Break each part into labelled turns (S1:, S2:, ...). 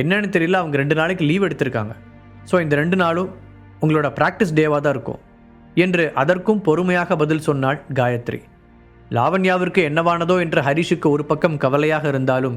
S1: என்னன்னு தெரியல அவங்க ரெண்டு நாளைக்கு லீவ் எடுத்திருக்காங்க. ஸோ இந்த ரெண்டு நாளும் உங்களோட ப்ராக்டிஸ் டேவாக தான் இருக்கும். என்று அதற்கும் பொறுமையாக பதில் சொன்னாள் காயத்ரி. லாவண்யாவிற்கு என்னவானதோ என்று ஹரிஷுக்கு ஒரு பக்கம் கவலையாக இருந்தாலும்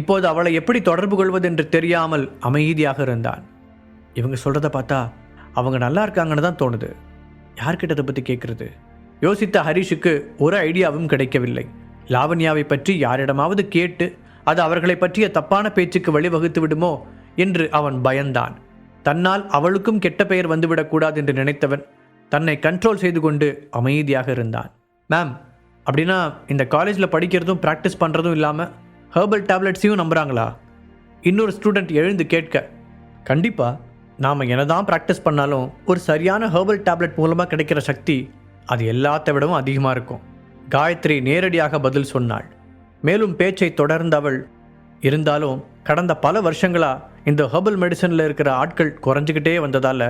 S1: இப்போது அவளை எப்படி தொடர்பு கொள்வது என்று தெரியாமல் அமைதியாக இருந்தான். இவங்க சொல்கிறத பார்த்தா அவங்க நல்லா இருக்காங்கன்னு தான் தோணுது. யார்கிட்ட அதை பற்றி கேட்குறது யோசித்த ஹரிஷுக்கு ஒரு ஐடியாவும் கிடைக்கவில்லை. லாவண்யாவை பற்றி யாரிடமாவது கேட்டு அது அவர்களை பற்றிய தப்பான பேச்சுக்கு வழிவகுத்து விடுமோ என்று அவன் பயந்தான். தன்னால் அவளுக்கும் கெட்ட பெயர் வந்துவிடக்கூடாது என்று நினைத்தவன் தன்னை கண்ட்ரோல் செய்து கொண்டு அமைதியாக இருந்தான். மேம் அப்படின்னா இந்த காலேஜில் படிக்கிறதும் ப்ராக்டிஸ் பண்ணுறதும் இல்லாமல் ஹேர்பல் டேப்லெட்ஸையும் நம்புகிறாங்களா இன்னொரு ஸ்டூடெண்ட் எழுந்து கேட்க கண்டிப்பாக நாம் என்னதான் ப்ராக்டிஸ் பண்ணாலும் ஒரு சரியான ஹெர்பல் டேப்லெட் மூலமாக கிடைக்கிற சக்தி அது எல்லாத்த விடவும் அதிகமாக இருக்கும். காயத்ரி நேரடியாக பதில் சொன்னாள். மேலும் பேச்சை தொடர்ந்தவள். இருந்தாலும் கடந்த பல வருஷங்களா இந்த ஹெர்பல் மெடிசனில் இருக்கிற ஆட்கள் குறைஞ்சிக்கிட்டே வந்ததால்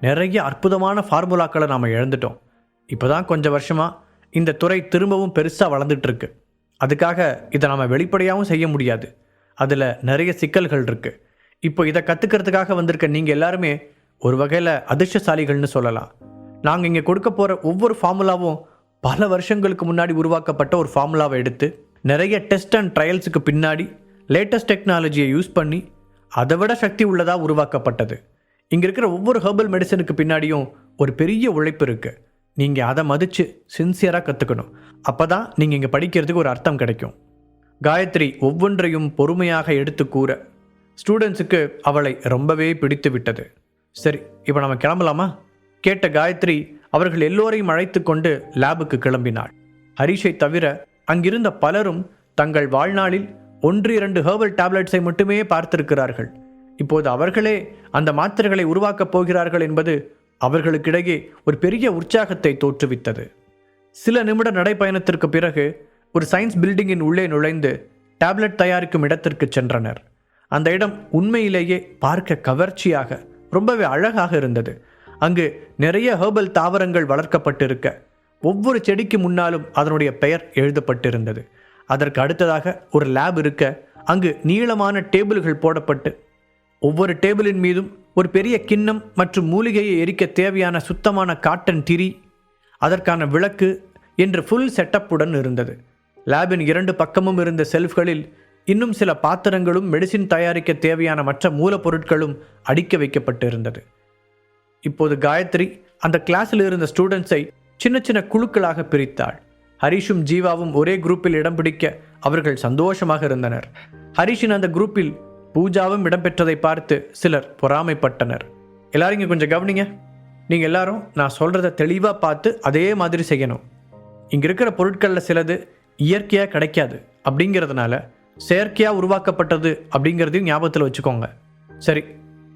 S1: நிறைய அற்புதமான ஃபார்முலாக்களை நாம் இழந்துட்டோம். இப்போ தான் கொஞ்சம் வருஷமாக இந்த துறை திரும்பவும் பெருசாக வளர்ந்துட்டுருக்கு. அதுக்காக இதை நாம் வெளிப்படையாகவும் செய்ய முடியாது. அதில் நிறைய சிக்கல்கள் இருக்குது இப்போ இதை கற்றுக்கிறதுக்காக வந்திருக்க நீங்கள் எல்லாருமே ஒரு வகையில் அதிர்ஷ்டசாலிகள்னு சொல்லலாம். நாங்கள் இங்கே கொடுக்க போகிற ஒவ்வொரு ஃபார்முலாவும் பல வருஷங்களுக்கு முன்னாடி உருவாக்கப்பட்ட ஒரு ஃபார்முலாவை எடுத்து நிறைய டெஸ்ட் அண்ட் ட்ரையல்ஸுக்கு பின்னாடி லேட்டஸ்ட் டெக்னாலஜியை யூஸ் பண்ணி அதை விட சக்தி உள்ளதாக உருவாக்கப்பட்டது. இங்கே இருக்கிற ஒவ்வொரு ஹெர்பல் மெடிசனுக்கு பின்னாடியும் ஒரு பெரிய உழைப்பு இருக்குது நீங்கள் அதை மதித்து சின்சியராக கற்றுக்கணும் அப்போ தான் நீங்கள் இங்கே படிக்கிறதுக்கு ஒரு அர்த்தம் கிடைக்கும். காயத்ரி ஒவ்வொன்றையும் பொறுமையாக எடுத்து கூற ஸ்டூடெண்ட்ஸுக்கு அவளை ரொம்பவே பிடித்து விட்டது. சரி இப்போ நம்ம கிளம்பலாமா? கேட்ட காயத்ரி அவர்கள் எல்லோரையும் அழைத்து கொண்டு லேபுக்கு கிளம்பினாள். ஹரிஷை தவிர அங்கிருந்த பலரும் தங்கள் வாழ்நாளில் ஒன்று இரண்டு ஹெர்பல் டேப்லெட்ஸை மட்டுமே பார்த்திருக்கிறார்கள். இப்போது அவர்களே அந்த மாத்திரைகளை உருவாக்கப் போகிறார்கள் என்பது அவர்களுக்கிடையே ஒரு பெரிய உற்சாகத்தை தோற்றுவித்தது. சில நிமிட நடைப்பயணத்திற்கு பிறகு ஒரு சயின்ஸ் பில்டிங்கின் உள்ளே நுழைந்து டேப்லெட் தயாரிக்கும் இடத்திற்கு சென்றனர். அந்த இடம் உண்மையிலேயே பார்க்க கவர்ச்சியாக ரொம்பவே அழகாக இருந்தது. அங்கு நிறைய ஹெர்பல் தாவரங்கள் வளர்க்கப்பட்டிருக்க ஒவ்வொரு செடிக்கு முன்னாலும் அதனுடைய பெயர் எழுதப்பட்டிருந்தது. அதற்கு அடுத்ததாக ஒரு லேப் இருக்க அங்கு நீளமான டேபிள்கள் போடப்பட்டு ஒவ்வொரு டேபிளின் மீதும் ஒரு பெரிய கிண்ணம் மற்றும் மூலிகையை எரிக்க தேவையான சுத்தமான காட்டன் திரி அதற்கான விளக்கு என்று ஃபுல் செட்டப்புடன் இருந்தது. லேபின் இரண்டு பக்கமும் இருந்த செல்ஃப்களில் இன்னும் சில பாத்திரங்களும் மெடிசின் தயாரிக்க தேவையான மற்ற மூலப்பொருட்களும் அடுக்கி வைக்கப்பட்டிருந்தது. இப்போது காயத்ரி அந்த கிளாஸில் இருந்த ஸ்டூடெண்ட்ஸை சின்ன சின்ன குழுக்களாக பிரித்தாள். ஹரிஷும் ஜீவாவும் ஒரே குரூப்பில் இடம் பிடிக்க அவர்கள் சந்தோஷமாக இருந்தனர். ஹரிஷின் அந்த குரூப்பில் பூஜாவும் இடம்பெற்றதை பார்த்து சிலர் பொறாமைப்பட்டனர். எல்லாரும் இங்கே கொஞ்சம் கவனிங்க. நீங்கள் எல்லாரும் நான் சொல்கிறத தெளிவாக பார்த்து அதே மாதிரி செய்யணும். இங்கே இருக்கிற பொருட்களில் சிலது இயற்கையாக கிடைக்காது அப்படிங்கிறதுனால செயற்கையாக உருவாக்கப்பட்டது அப்படிங்கிறதையும் ஞாபகத்தில் வச்சுக்கோங்க. சரி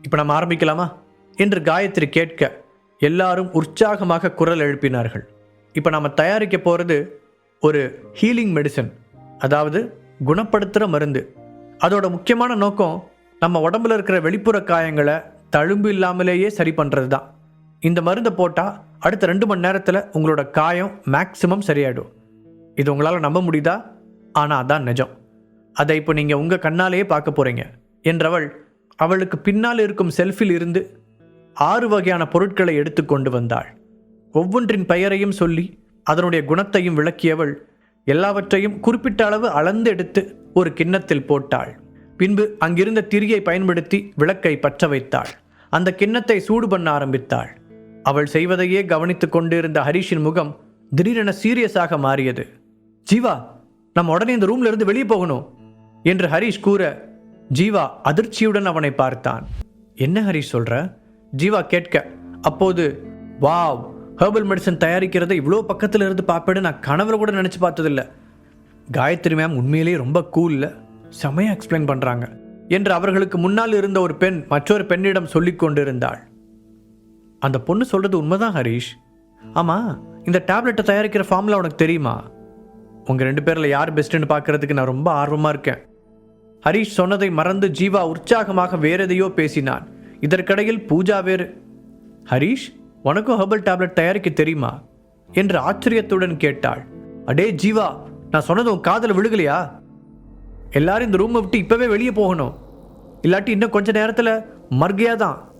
S1: இப்போ நம்ம ஆரம்பிக்கலாமா? என்று காயத்ரி கேட்க எல்லாரும் உற்சாகமாக குரல் எழுப்பினார்கள். இப்போ நம்ம தயாரிக்க போகிறது ஒரு ஹீலிங் மெடிசன் அதாவது குணப்படுத்துகிற மருந்து. அதோட முக்கியமான நோக்கம் நம்ம உடம்புல இருக்கிற வெளிப்புற காயங்களை தழும்பு இல்லாமலேயே சரி பண்ணுறது தான் இந்த மருந்தை போட்டால் அடுத்த ரெண்டு மணி நேரத்தில் உங்களோட காயம் மேக்சிமம் சரியாயிடும். இது உங்களால் நம்ப முடியுதா? ஆனால் அதான் நிஜம். அதை இப்போ நீங்கள் உங்கள் கண்ணாலேயே பார்க்க போகிறீங்க என்றவள் அவளுக்கு பின்னால் இருக்கும் செல்ஃபில் இருந்து ஆறு வகையான பொருட்களை எடுத்து கொண்டு வந்தாள். ஒவ்வொன்றின் பெயரையும் சொல்லி அதனுடைய குணத்தையும் விளக்கியவள் எல்லாவற்றையும் குறிப்பிட்ட அளவு அளந்து எடுத்து ஒரு கிண்ணத்தில் போட்டாள். பின்பு அங்கிருந்த திரியை பயன்படுத்தி விளக்கை பற்ற வைத்தாள். அந்த கிண்ணத்தை சூடு பண்ண ஆரம்பித்தாள். அவள் செய்வதையே கவனித்துக் கொண்டிருந்த ஹரிஷின் முகம் திடீரென சீரியஸாக மாறியது. ஜீவா நம்ம உடனே இந்த ரூம்ல இருந்து வெளியே போகணும் என்று ஹரிஷ் கூற ஜீவா அதிர்ச்சியுடன் அவனை பார்த்தான். என்ன ஹரிஷ் சொல்ற? ஜீவா கேட்க அப்போது வாவ் ஹேர்பல் மெடிசன் தயாரிக்கிறதை இவ்வளோ பக்கத்தில் இருந்து பார்ப்பேன்னு நான் கனவுல கூட நினச்சி பார்த்ததில்ல. காயத்ரி மேம் உண்மையிலேயே ரொம்ப கூல்ல செமையாக எக்ஸ்பிளைன் பண்ணுறாங்க என்று அவர்களுக்கு முன்னால் இருந்த ஒரு பெண் மற்றொரு பெண்ணிடம் சொல்லி கொண்டிருந்தாள். அந்த பொண்ணு சொல்கிறது உண்மைதான் ஹரிஷ். ஆமாம் இந்த டேப்லெட்டை தயாரிக்கிற ஃபார்முலா உனக்கு தெரியுமா? உங்கள் ரெண்டு பேரில் யார் பெஸ்ட்டுன்னு பார்க்குறதுக்கு நான் ரொம்ப ஆர்வமாக இருக்கேன். ஹரிஷ் சொன்னதை மறந்து ஜீவா உற்சாகமாக வேற எதையோ பேசினான். இதற்கிடையில் பூஜா வேறு ஹரிஷ் உனக்கும் ஹெர்பல் டேப்லெட் தயாரிக்க தெரியுமா? என்று ஆச்சரியத்துடன் கேட்டாள். அடே ஜீவா நான் சொன்னது உன் காதல விழுகலையா? எல்லாரும் இந்த ரூமை விட்டு இப்போவே வெளியே போகணும். இல்லாட்டி இன்னும் கொஞ்ச நேரத்தில் மர்கையா தான்.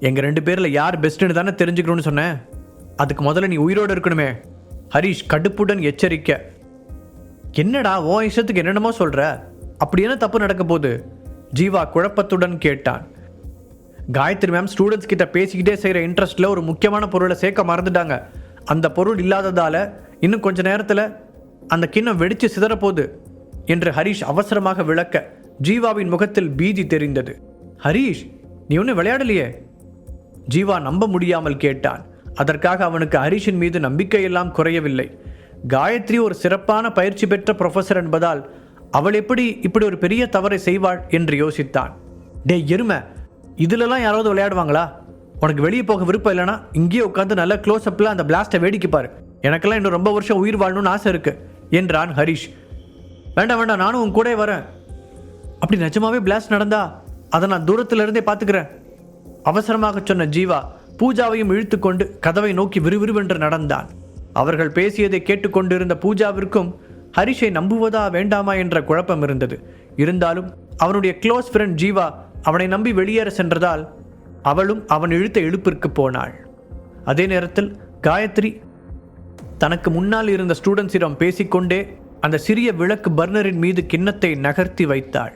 S1: எங்கள் ரெண்டு பேரில் யார் பெஸ்ட்டுன்னு தானே தெரிஞ்சுக்கணும்னு சொன்னேன். அதுக்கு முதல்ல நீ உயிரோடு இருக்கணுமே. ஹரிஷ் கடுப்புடன் எச்சரிக்க. என்னடா ஓ இஷ்டத்துக்கு என்னென்னமோ சொல்கிற அப்படி என்ன தப்பு நடக்க போகுது? ஜீவா குழப்பத்துடன் கேட்டான். காயத்ரி மேம் ஸ்டூடெண்ட்ஸ் கிட்ட பேசிக்கிட்டே செய்கிற இன்ட்ரெஸ்ட்டில் ஒரு முக்கியமான பொருளை சேர்க்க மறந்துட்டாங்க. அந்த பொருள் இல்லாததால இன்னும் கொஞ்ச நேரத்தில் அந்த கிண்ணம் வெடித்து சிதறப்போகுது என்று ஹரிஷ் அவசரமாக விளக்க ஜீவாவின் முகத்தில் பீதி தெரிந்தது. ஹரிஷ் நீ ஒன்றும் விளையாடலையே? ஜீவா நம்ப முடியாமல் கேட்டான். அதற்காக அவனுக்கு ஹரிஷின் மீது நம்பிக்கையெல்லாம் குறையவில்லை. காயத்ரி ஒரு சிறப்பான பயிற்சி பெற்ற ப்ரொஃபஸர் என்பதால் அவள் எப்படி இப்படி ஒரு பெரிய தவறை செய்வாள் என்று யோசித்தான். டேய் எருமை இதுலலாம் யாராவது விளையாடுவாங்களா? உனக்கு வெளியே போக விருப்பம் இல்லைனா இங்கேயே உட்காந்து நல்ல க்ளோஸ் அப்பில் அந்த பிளாஸ்ட்டை வேடிக்கைப்பார் எனக்கெல்லாம் இன்னும் ரொம்ப வருஷம் உயிர் வாழணும்னு ஆசை இருக்கு என்றான் ஹரிஷ். வேண்டாம் வேண்டாம் நானும் உன் கூட வரேன். அப்படி நிஜமாவே பிளாஸ்ட் நடந்தா அதை நான் தூரத்திலிருந்தே பார்த்துக்கிறேன் அவசரமாக சொன்ன ஜீவா பூஜாவையும் இழுத்துக்கொண்டு கதவை நோக்கி விறுவிறுவென்று நடந்தான். அவர்கள் பேசியதை கேட்டுக்கொண்டிருந்த பூஜாவிற்கும் ஹரிஷை நம்புவதா வேண்டாமா என்ற குழப்பம் இருந்தது. இருந்தாலும் அவனுடைய க்ளோஸ் ஃப்ரெண்ட் ஜீவா அவனை நம்பி வெளியேற சென்றதால் அவளும் அவன் இழுத்த இழுப்பிற்கு போனாள். அதே நேரத்தில் காயத்ரி தனக்கு முன்னால் இருந்த ஸ்டூடெண்ட்ஸிடம் பேசிக்கொண்டே அந்த சிறிய விளக்கு பர்னரின் மீது கிண்ணத்தை நகர்த்தி வைத்தாள்.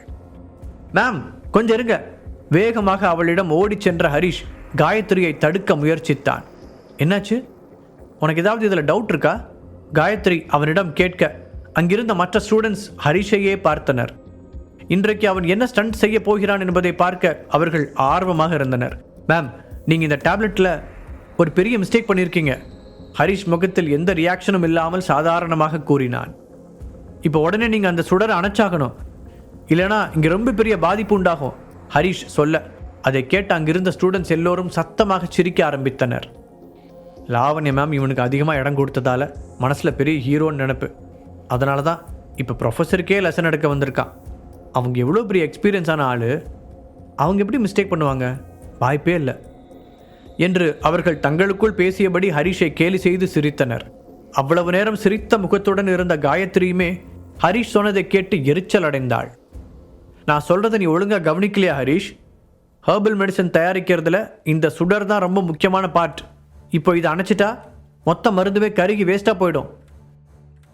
S1: மேம் கொஞ்சம் இருங்க. வேகமாக அவளிடம் ஓடிச் சென்ற ஹரிஷ் காயத்ரியை தடுக்க முயற்சித்தான். என்னாச்சு? உனக்கு ஏதாவது இதில் டவுட் இருக்கா? காயத்ரி அவனிடம் கேட்க அங்கிருந்த மற்ற ஸ்டூடெண்ட்ஸ் ஹரிஷையே பார்த்தனர். இன்றைக்கு அவன் என்ன ஸ்டண்ட் செய்ய போகிறான் என்பதை பார்க்க அவர்கள் ஆர்வமாக இருந்தனர். மேம் நீங்கள் இந்த டேப்லெட்டில் ஒரு பெரிய மிஸ்டேக் பண்ணியிருக்கீங்க ஹரிஷ் முகத்தில் எந்த ரியாக்ஷனும் இல்லாமல் சாதாரணமாக கூறினான். இப்போ உடனே நீங்கள் அந்த சுடரை அணைச்சாகணும். இல்லைனா இங்கே ரொம்ப பெரிய பாதிப்பு உண்டாகும் ஹரிஷ் சொல்ல. அதை கேட்டு அங்கிருந்த ஸ்டூடெண்ட்ஸ் எல்லோரும் சத்தமாக சிரிக்க ஆரம்பித்தனர். லாவண்ய மேம் இவனுக்கு அதிகமாக இடம் கொடுத்ததால மனசில் பெரிய ஹீரோன்னு நினப்பு. அதனால தான் இப்போ ப்ரொஃபஸருக்கே லெசன் எடுக்க வந்திருக்கான். அவங்க எவ்வளோ பெரிய எக்ஸ்பீரியன்ஸான ஆள் அவங்க எப்படி மிஸ்டேக் பண்ணுவாங்க? வாய்ப்பே இல்லை. என்று அவர்கள் தங்களுக்குள் பேசியபடி ஹரிஷை கேலி செய்து சிரித்தனர். அவ்வளவு நேரம் சிரித்த முகத்துடன் இருந்த காயத்ரியுமே ஹரிஷ் சொன்னதை கேட்டு எரிச்சல் அடைந்தாள். நான் சொல்கிறத நீ ஒழுங்காக கவனிக்கலையா ஹரிஷ்? ஹெர்பல் மெடிசன் தயாரிக்கிறதுல இந்த சுடர் தான் ரொம்ப முக்கியமான பார்ட் இப்போ இதை அணைச்சிட்டா மொத்த மருந்துமே கருகி வேஸ்ட்டாக போயிடும்.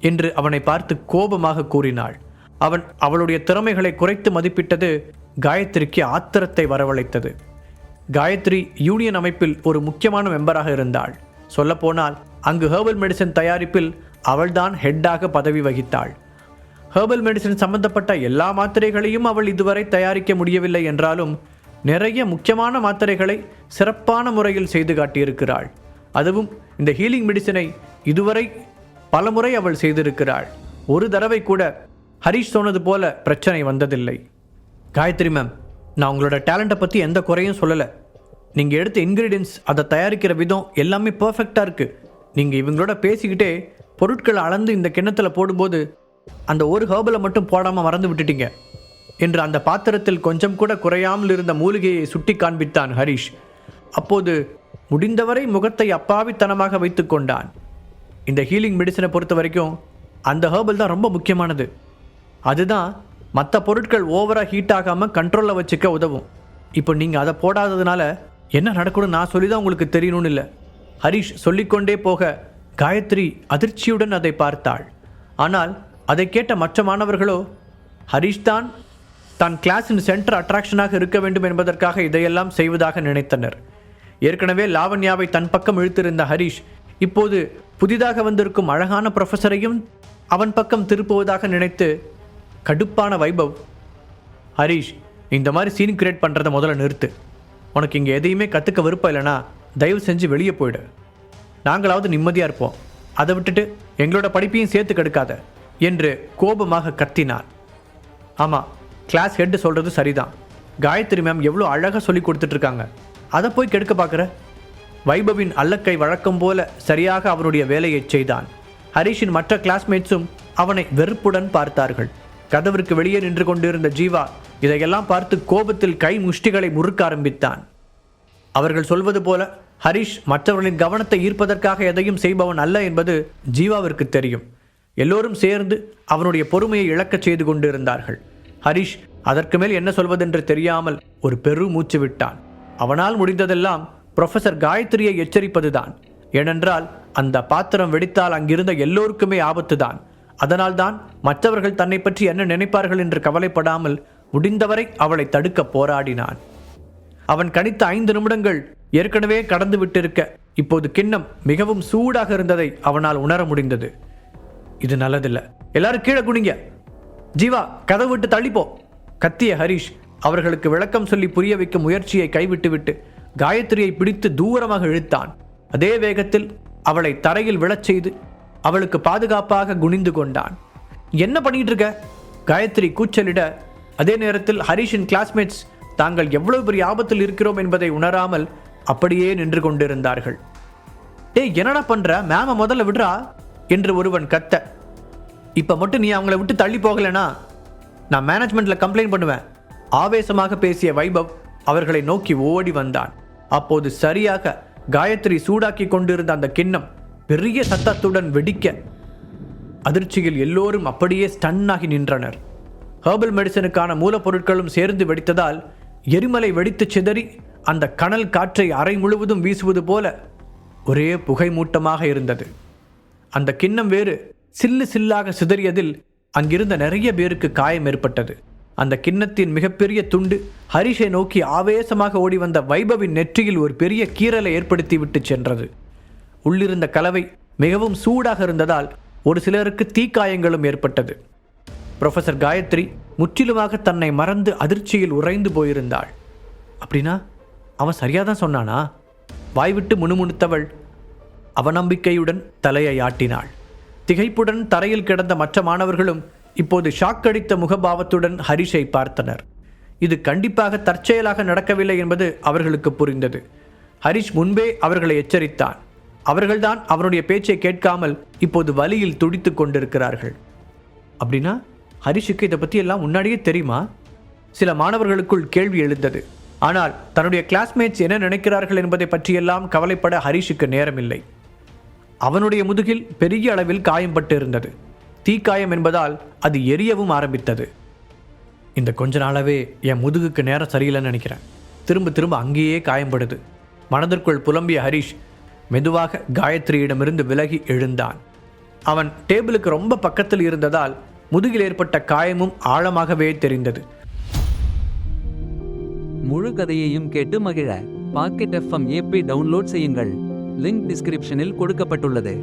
S1: என்று அவனை பார்த்து கோபமாக கூறினாள். அவன் அவளுடைய திறமைகளை குறைத்து மதிப்பிட்டது காயத்ரிக்கு ஆத்திரத்தை வரவழைத்தது. காயத்ரி யூனியன் அமைப்பில் ஒரு முக்கியமான மெம்பராக இருந்தாள். சொல்லப்போனால் அங்கு ஹெர்பல் மெடிசன் தயாரிப்பில் அவள்தான் ஹெட்டாக பதவி வகித்தாள். ஹெர்பல் மெடிசன் சம்பந்தப்பட்ட எல்லா மாத்திரைகளையும் அவள் இதுவரை தயாரிக்க முடியவில்லை என்றாலும் நிறைய முக்கியமான மாத்திரைகளை சிறப்பான முறையில் செய்து காட்டியிருக்கிறாள். அதுவும் இந்த ஹீலிங் மெடிசனை இதுவரை பலமுறை அவள் செய்திருக்கிறாள். ஒரு தடவை கூட ஹரிஷ் சொன்னது போல பிரச்சனை வந்ததில்லை. காயத்ரி மேம் நான் உங்களோட டேலண்ட்டை பற்றி எந்த குறையும் சொல்லலை. நீங்கள் எடுத்த இன்க்ரீடியன்ஸ் அதை தயாரிக்கிற விதம் எல்லாமே பர்ஃபெக்டாக இருக்குது நீங்கள் இவங்களோட பேசிக்கிட்டே பொருட்களை அளந்து இந்த கிண்ணத்தில் போடும்போது அந்த ஒரு ஹேர்பலை மட்டும் போடாமல் மறந்து விட்டுட்டீங்க. என்று அந்த பாத்திரத்தில் கொஞ்சம் கூட குறையாமல் இருந்த மூலிகையை சுட்டி காண்பித்தான் ஹரிஷ். அப்போது முடிந்தவரை முகத்தை அப்பாவித்தனமாக வைத்து கொண்டான். இந்த ஹீலிங் மெடிசனை பொறுத்த வரைக்கும் அந்த ஹேர்பல் தான் ரொம்ப முக்கியமானது. அதுதான் மற்ற பொருட்கள் ஓவராக ஹீட் ஆகாமல் கண்ட்ரோலில் வச்சுக்க உதவும். இப்போ நீங்கள் அதை போடாததுனால என்ன நடக்கணும்னு நான் சொல்லி தான் உங்களுக்கு தெரியணும்னு இல்லை. ஹரிஷ் சொல்லிக்கொண்டே போக காயத்ரி அதிர்ச்சியுடன் அதை பார்த்தாள். ஆனால் அதை கேட்ட மற்ற மாணவர்களோ ஹரிஷ் தான் தான் கிளாஸின் சென்டர் அட்ராக்ஷனாக இருக்க வேண்டும் என்பதற்காக இதையெல்லாம் செய்வதாக நினைத்தனர். ஏற்கனவே லாவண்யாவை தன் பக்கம் இழுத்திருந்த ஹரிஷ் இப்போது புதிதாக வந்திருக்கும் அழகான ப்ரொஃபஸரையும் அவன் பக்கம் திருப்புவதாக நினைத்து கடுப்பான வைபவ். ஹரிஷ் இந்த மாதிரி சீன் கிரியேட் பண்ணுறதை முதல்ல நிறுத்து. உனக்கு இங்கே எதையுமே கற்றுக்க விருப்பம் இல்லைனா தயவு செஞ்சு வெளியே போயிடு. நாங்களாவது நிம்மதியாக இருப்போம். அதை விட்டுட்டு எங்களோட படிப்பையும் சேர்த்து கெடுக்காத என்று கோபமாக கத்தினார். ஆமாம் கிளாஸ் ஹெட்டு சொல்கிறது சரிதான். காயத்ரி மேம் எவ்வளோ அழகாக சொல்லி கொடுத்துட்ருக்காங்க அதை போய் கெடுக்க பார்க்குற வைபவின் அல்லக்கை வழக்கம் போல சரியாக அவனுடைய வேலையைச் செய்தான். ஹரிஷின் மற்ற கிளாஸ்மேட்ஸும் அவனை வெறுப்புடன் பார்த்தார்கள். கதவிற்கு வெளியே நின்று கொண்டிருந்த ஜீவா இதையெல்லாம் பார்த்து கோபத்தில் கை முஷ்டிகளை முறுக்க ஆரம்பித்தான். அவர்கள் சொல்வது போல ஹரிஷ் மற்றவர்களின் கவனத்தை ஈர்ப்பதற்காக எதையும் செய்பவன் அல்ல என்பது ஜீவாவிற்கு தெரியும். எல்லோரும் சேர்ந்து அவனுடைய பொறுமையை இழக்கச் செய்து கொண்டிருந்தார்கள். ஹரிஷ் அதற்கு மேல் என்ன சொல்வதென்று தெரியாமல் ஒரு பெரு மூச்சு விட்டான். அவனால் முடிந்ததெல்லாம் ப்ரொஃபசர் காயத்ரியை எச்சரிப்பதுதான். ஏனென்றால் அந்த பாத்திரம் வெடித்தால் அங்கிருந்த எல்லோருக்குமே ஆபத்துதான். அதனால்தான் மற்றவர்கள் தன்னை பற்றி என்ன நினைப்பார்கள் என்று கவலைப்படாமல் முடிந்தவரை அவளை தடுக்க போராடினான். அவன் கணித்த ஐந்து நிமிடங்கள் ஏற்கனவே கடந்து விட்டிருக்க இப்போது கிண்ணம் மிகவும் சூடாக இருந்ததை அவனால் உணர முடிந்தது. இது நல்லதில்ல. எல்லாரும் கீழே குனிங்க. ஜீவா கதவு விட்டு தள்ளிப்போ. கத்திய ஹரிஷ் அவர்களுக்கு விளக்கம் சொல்லி புரிய வைக்கும் முயற்சியை கைவிட்டுவிட்டு காயத்ரியை பிடித்து தூரமாக இழுத்தான். அதே வேகத்தில் அவளை தரையில் விழச் செய்து அவளுக்கு பாதுகாப்பாக குனிந்து கொண்டான். என்ன பண்ணிட்டு இருக்க காயத்ரி கூச்சலிட. அதே நேரத்தில் ஹரிஷின் கிளாஸ்மேட்ஸ் தாங்கள் எவ்வளவு பெரிய ஆபத்தில் இருக்கிறோம் என்பதை உணராமல் அப்படியே நின்று கொண்டிருந்தார்கள். டேய் என்னடா பண்ற? மேம முதல்ல விடுறா? என்று ஒருவன் கத்த. இப்போ மட்டும் நீ அவங்கள விட்டு தள்ளி போகலனா? நான் மேனேஜ்மெண்ட்டில் கம்ப்ளைண்ட் பண்ணுவேன். ஆவேசமாக பேசிய வைபவ் அவர்களை நோக்கி ஓடி வந்தான். அப்போது சரியாக காயத்ரி சூடாக்கி கொண்டிருந்த அந்த கிண்ணம் பெரிய சத்தத்துடன் வெடிக்க அதிர்ச்சியில் எல்லோரும் அப்படியே ஸ்டன்னாகி நின்றனர். ஹேர்பல் மெடிசனுக்கான மூலப்பொருட்களும் சேர்ந்து வெடித்ததால் எரிமலை வெடித்து சிதறி அந்த கனல் காற்றை அறை முழுவதும் வீசுவது போல ஒரே புகை மூட்டமாக இருந்தது. அந்த கிண்ணம் வேறு சில்லு சில்லாக சிதறியதில் அங்கிருந்த நிறைய பேருக்கு காயம் ஏற்பட்டது. அந்த கிண்ணத்தின் மிகப்பெரிய துண்டு ஹரிஷை நோக்கி ஆவேசமாக ஓடி வந்த வைபவின் நெற்றியில் ஒரு பெரிய கீறலை ஏற்படுத்திவிட்டு சென்றது. உள்ளிருந்த கலவை மிகவும் சூடாக இருந்ததால் ஒரு சிலருக்கு தீக்காயங்களும் ஏற்பட்டது. ப்ரொஃபஸர் காயத்ரி முற்றிலுமாக தன்னை மறந்து அதிர்ச்சியில் உறைந்து போயிருந்தாள். அப்படின்னா அவன் சரியாக தான் சொன்னானா வாய்விட்டு முணுமுணுத்தவள் அவநம்பிக்கையுடன் தலையை ஆட்டினாள். திகைப்புடன் தரையில் கிடந்த மற்ற மாணவர்களும் இப்போது ஷாக் அடித்த முகபாவத்துடன் ஹரிஷை பார்த்தனர். இது கண்டிப்பாக தற்செயலாக நடக்கவில்லை என்பது அவர்களுக்கு புரிந்தது. ஹரிஷ் முன்பே அவர்களை எச்சரித்தான். அவர்கள்தான் அவனுடைய பேச்சை கேட்காமல் இப்போது வலியில் துடித்து கொண்டிருக்கிறார்கள். அப்படின்னா ஹரிஷுக்கு இதை பற்றி எல்லாம் முன்னாடியே தெரியுமா? சில மாணவர்களுக்குள் கேள்வி எழுந்தது. ஆனால் தன்னுடைய கிளாஸ்மேட்ஸ் என்ன நினைக்கிறார்கள் என்பதை பற்றியெல்லாம் கவலைப்பட ஹரிஷுக்கு நேரமில்லை. அவனுடைய முதுகில் பெரிய அளவில் காயம்பட்டு இருந்தது. தீக்காயம் என்பதால் அது எரியவும் ஆரம்பித்தது. இந்த கொஞ்ச நாளாவே என் முதுகுக்கு நேரம் சரியில்லைன்னு நினைக்கிறேன். திரும்ப திரும்ப அங்கேயே காயம்படுது. மனதிற்குள் புலம்பிய ஹரிஷ் மெதுவாக காயத்ரியிடமிருந்து விலகி எழுந்தான். அவன் டேபிளுக்கு ரொம்ப பக்கத்தில் இருந்ததால் முதுகில் ஏற்பட்ட காயமும் ஆழமாகவே தெரிந்தது.
S2: முழு கதையையும் கேட்டு மகிழ பாக்கெட் எஃப்எம் ஏபி டவுன்லோட் செய்யுங்கள். லிங்க் டிஸ்கிரிப்ஷனில் கொடுக்கப்பட்டுள்ளது.